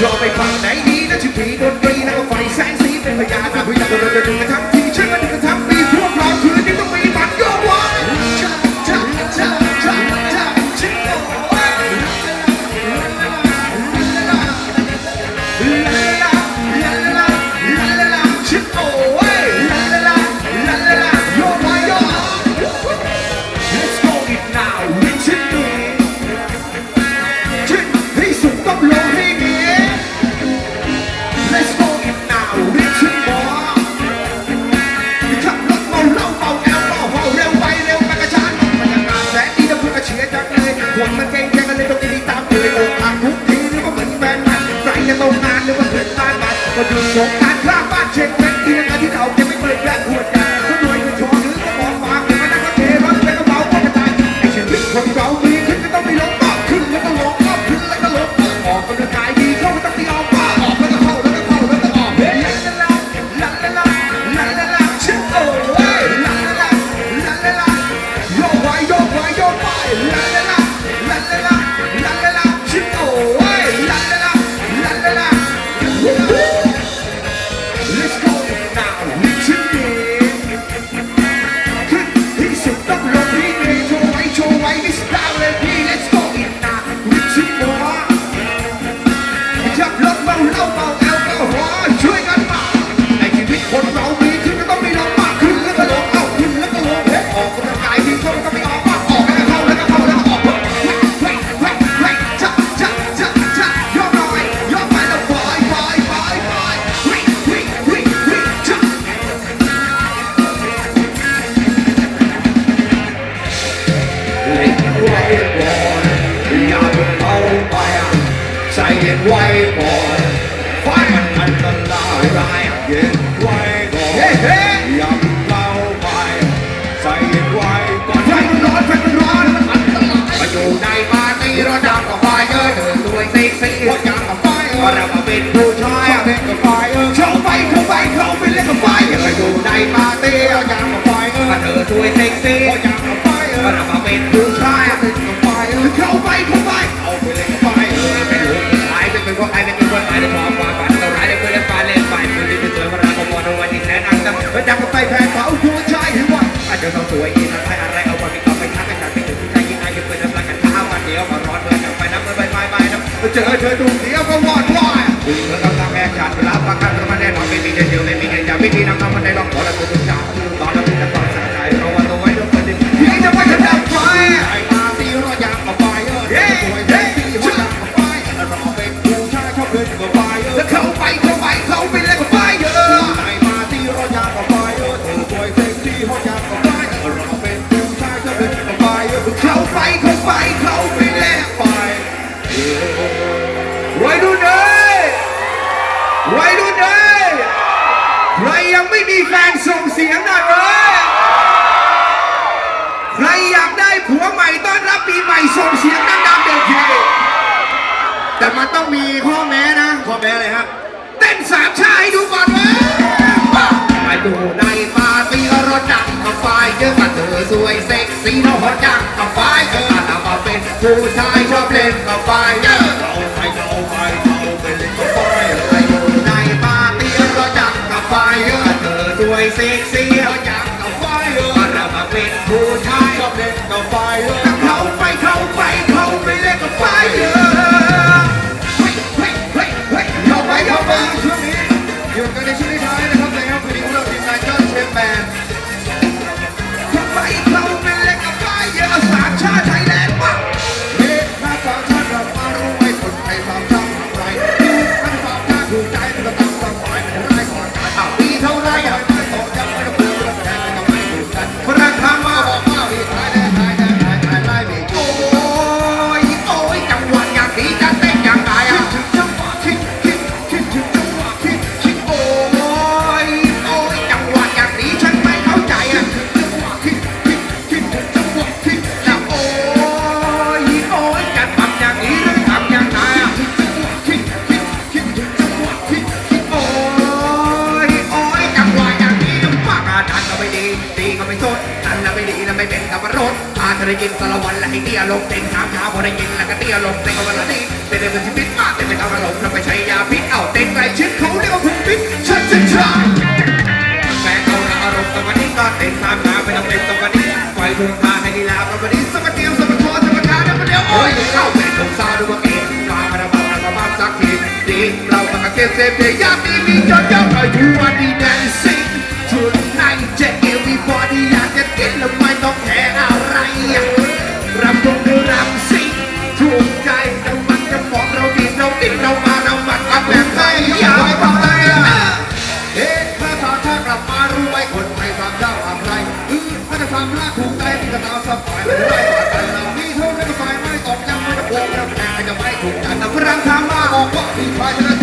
ชอบไปฟังไหนดีนะชิพีดนตรีแล้วก็ไฟแสงสีเป็นพยานนะพยานเดินเดินเดินทั้งทีช่วยมันกันทั้งปีพวกเราคืนนี้ต้องมีมันโยกวะชาชาชาชาชาชิโก้ลา get no man, it was a man But you drop a chick when ลดเมาเหล้าเมาแอลกอฮอล์ช่วยกันมาในชีวิตคนเรามี มันอันตรายร้ายเย็นไว้ก่อนอย่าเพิ่งเอาไปใจเย็นไว้ก่อนไฟมันร้อนไฟมันร้อนมันอันตรายมาอยู่ในปาร์ตี้ราดังกับไฟเยอะเดินด้วยเซ็กซี่ว่าจังกับไฟเออเราเป็นผู้ชายเล่นกับไฟเข้าไปเข้าไปเข้าไปเล่นกับไฟมาอยู่ในปาร์ตี้เราดังกับไฟเออเดินด้วยเซ็กซี่ว่าจังกับไฟเออเราเป็นผู้ชายเล่นกับไฟเข้าไปเข้าไปเอาไปเล่นกับไฟเป็นผู้ชายเป็นเป็นไอเป็นคนไอเป็นคน สวยอีกนะใครอะไรเอาไปมีเอาไปทักไปทักไปถึงที่ใจยิ่งอ้จะเป็นน้ำลายกันท้าวันเดียวมาร้อนเมื่อจับไปน้ำเมื่อใบไม้ใบน้ำเจอเธอดูเดียวก็วอดวายคุยเมื่อกำลังแอบชาติเวลาประกันมันแน่นอนไม่มีเดียวไม่มีใครจะไม่มีน้ำน้ำมันได้ลองขอแล้วตัวจ่าตอนนั้นจะต่อสายใจเพราะวันตัวไว้ด้วยประเด็นที่จะไปขยับไฟไอ้มาตีราอยากกับไฟเออสวยเฮ้ยที่ว่าอยากกับไฟเราเป็นผู้ชายชอบเล่นกับไฟ ไม่มีแฟนส่งเสียงหน่อยเว้ยใครอยากได้ผัวใหม่ต้อนรับปีใหม่ส่งเสียงดังๆเด็กทีแต่มันต้องมีข้อแม้นะ ข้อแม้อะไรฮะเต้นสามชาให้ดูก่อนเว้ยไปดูในปาร์ตี้รถดังกับไฟเยอะมาเธอสวยเซ็กซี่น้องฮอตจังกับไฟเยอะถ้ามาเป็นผู้ชายชอบเล่นกับไฟเยอะ We'll ได้กินตะลวันละไอ้เตี้ยลงเต็งน้ำขาพอได้กินแล้วก็เตี้ยลงเต็งวันละนี่เป็นเรื่องชีวิตมากแต่ไม่ทำอารมณ์นำไปใช้ยาพิษเอ้าเต็งไรชิดเขาเรียกว่าพุงพิษชัดชัดชัดแฟนเอาละอารมณ์ตะวันนี้ก็เต็งน้ำขาไปทำเป็นตะวันนี้ปล่อยพุงพาให้ลีลาประวันนี้สมัครเดียวสมัครทอสมัครทาดับเดียวโอ้ยเข้าไป็นผมซาดูว่าเอ๋มามาดับมาดับมดสักทีดีเราตะกันเก็บเซฟเดียร์ยาดีมีจนเจ้าคอยอยู่วันดีแดนซิ่ง ที่เธอไม่ได้ไฟไม่ตกยังไม่ได้โกงรับงานจะไม่ถูกกันแต่พลังทามาบอกว่ามีไฟชนะ